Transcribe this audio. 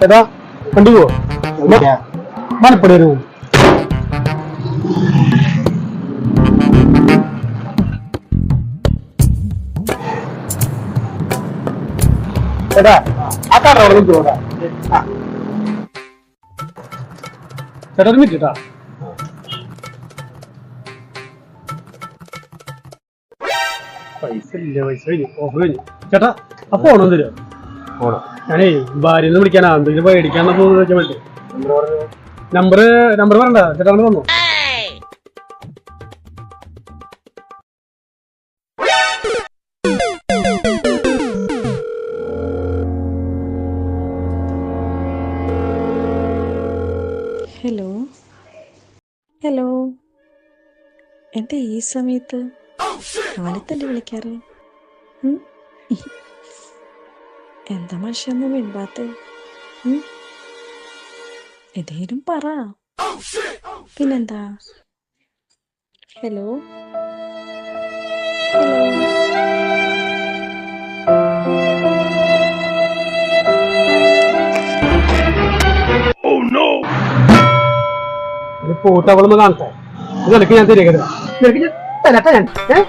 ചേട്ടാ വണ്ടി പോവോ മലപ്പടി വരും ചേട്ടാ ആ അവിടെ ചേട്ടാ ഒരു മിനിറ്റ് ചേട്ടാ പൈസ ഇല്ല പൈസ കഴിഞ്ഞു ഓഫ് കഴിഞ്ഞു ചേട്ടാ ആ ഫോൺ ഒന്ന് തരുമോ പോണം ഞാനേ ഭാര്യന്ന് വിളിക്കാനാ. എന്തെങ്കിലും മേടിക്കാന്നൊക്കെ ചോദിക്കാൻ വേണ്ടി. നമ്പർ നമ്പർ പറയണ്ട. ചേട്ടാ നമ്പർ തന്നോ? ഹലോ ഹലോ എന്താ ഈ സമയത്ത്? കാലത്തല്ലേ വിളിക്കാറ്. ഉം? എന്താ മനുഷ്യന്ന് മിണ്ടാത്ത? എന്തേലും പറ. പിന്നെന്താ? ഹലോ? ഹലോ? ഇത് പൂത്തവളൊന്ന് കാണട്ടെ? നിനക്ക് ഞാൻ തിരികെ നിനക്ക് ഞാൻ തരട്ടെ ഞാൻ